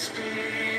spirit.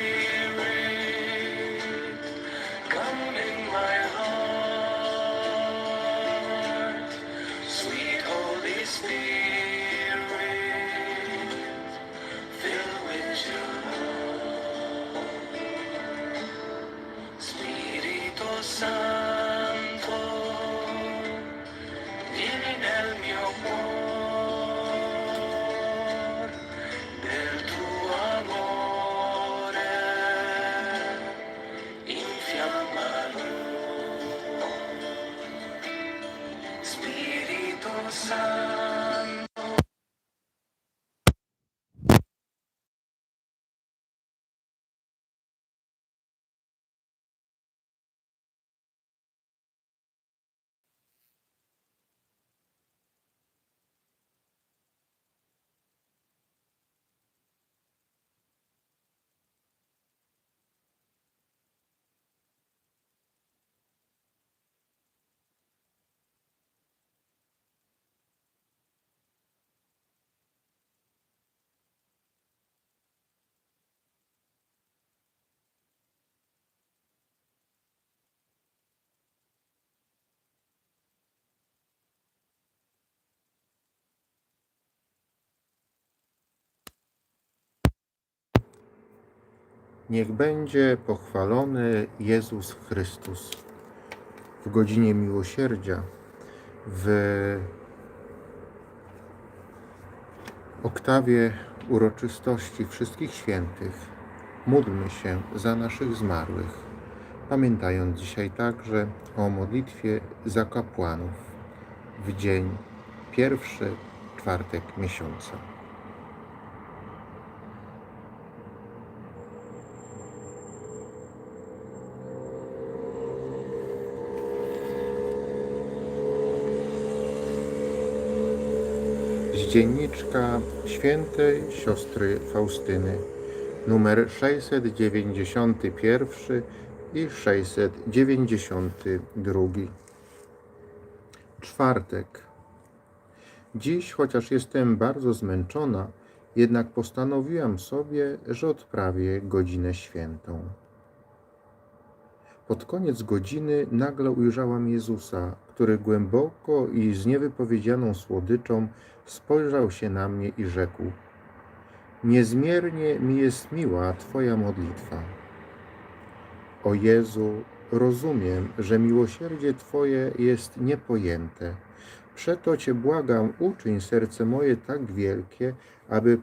Niech będzie pochwalony Jezus Chrystus. W godzinie miłosierdzia, w oktawie uroczystości wszystkich świętych, módlmy się za naszych zmarłych, pamiętając dzisiaj także o modlitwie za kapłanów w dzień pierwszy, czwartek miesiąca. Z dzienniczka świętej siostry Faustyny, numer 691 i 692. Czwartek. Dziś, chociaż jestem bardzo zmęczona, jednak postanowiłam sobie, że odprawię godzinę świętą. Pod koniec godziny nagle ujrzałam Jezusa, który głęboko i z niewypowiedzianą słodyczą spojrzał się na mnie i rzekł: Niezmiernie mi jest miła Twoja modlitwa. O Jezu, rozumiem, że miłosierdzie Twoje jest niepojęte. Przeto Cię błagam, uczyń serce moje tak wielkie, aby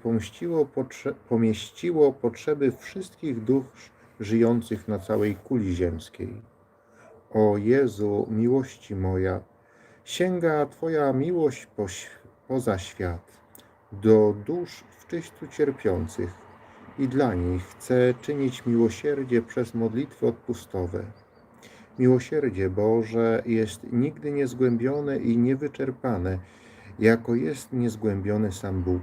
potrze- pomieściło potrzeby wszystkich dusz żyjących na całej kuli ziemskiej. O Jezu, miłości moja, sięga Twoja miłość po, poza świat, do dusz w czyściu cierpiących i dla nich chcę czynić miłosierdzie przez modlitwy odpustowe. Miłosierdzie Boże jest nigdy niezgłębione i niewyczerpane, jako jest niezgłębiony sam Bóg.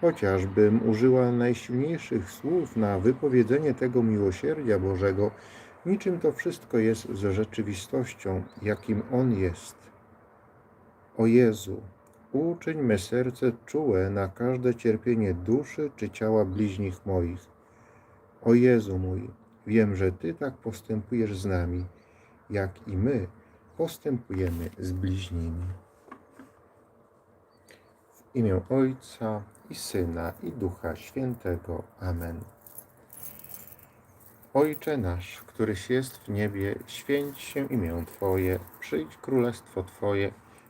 Chociażbym użyła najsilniejszych słów na wypowiedzenie tego miłosierdzia Bożego, niczym to wszystko jest z rzeczywistością, jakim On jest. O Jezu, uczyń me serce czułe na każde cierpienie duszy czy ciała bliźnich moich. O Jezu mój, wiem, że Ty tak postępujesz z nami, jak i my postępujemy z bliźnimi. W imię Ojca i Syna i Ducha Świętego. Amen. Ojcze nasz, któryś jest w niebie, święć się imię Twoje, przyjdź królestwo Twoje,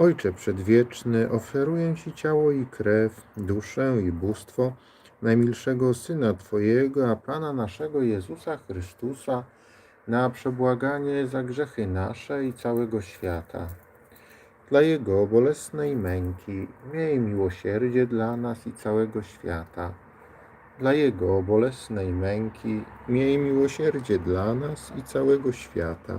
Ojcze Przedwieczny, oferuję Ci ciało i krew, duszę i bóstwo najmilszego Syna Twojego, a Pana naszego Jezusa Chrystusa, na przebłaganie za grzechy nasze i całego świata. Dla Jego bolesnej męki miej miłosierdzie dla nas i całego świata. Dla Jego bolesnej męki miej miłosierdzie dla nas i całego świata.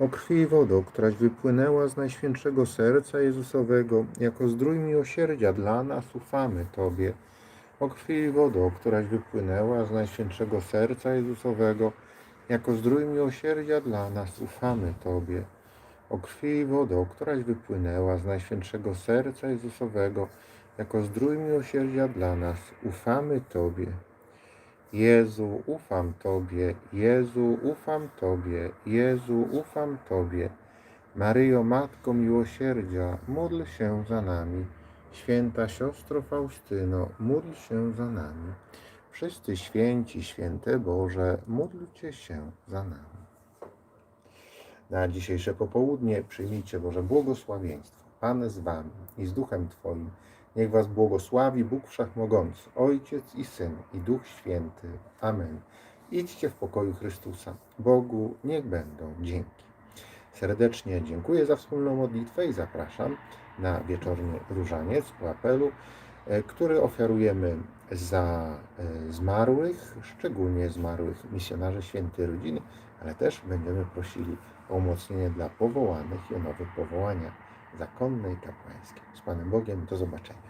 O krwi i wodo, któraś wypłynęła z Najświętszego Serca Jezusowego, jako zdrój miłosierdzia dla nas, ufamy Tobie. O krwi i wodo, któraś wypłynęła z Najświętszego Serca Jezusowego, jako zdrój miłosierdzia dla nas, ufamy Tobie. O krwi i wodo, któraś wypłynęła z Najświętszego Serca Jezusowego, jako zdrój miłosierdzia dla nas, ufamy Tobie. Jezu, ufam Tobie, Jezu, ufam Tobie, Jezu, ufam Tobie. Maryjo, Matko Miłosierdzia, módl się za nami. Święta siostro Faustyno, módl się za nami. Wszyscy święci, święte Boże, módlcie się za nami. Na dzisiejsze popołudnie przyjmijcie Boże błogosławieństwo. Pan z Wami i z Duchem Twoim. Niech Was błogosławi Bóg Wszechmogący, Ojciec i Syn i Duch Święty. Amen. Idźcie w pokoju Chrystusa. Bogu niech będą dzięki. Serdecznie dziękuję za wspólną modlitwę i zapraszam na wieczorny różaniec po apelu, e, który ofiarujemy za e, zmarłych, szczególnie zmarłych misjonarzy świętej rodziny, ale też będziemy prosili o umocnienie dla powołanych i o nowe powołania zakonne i kapłańskie. Z Panem Bogiem do zobaczenia.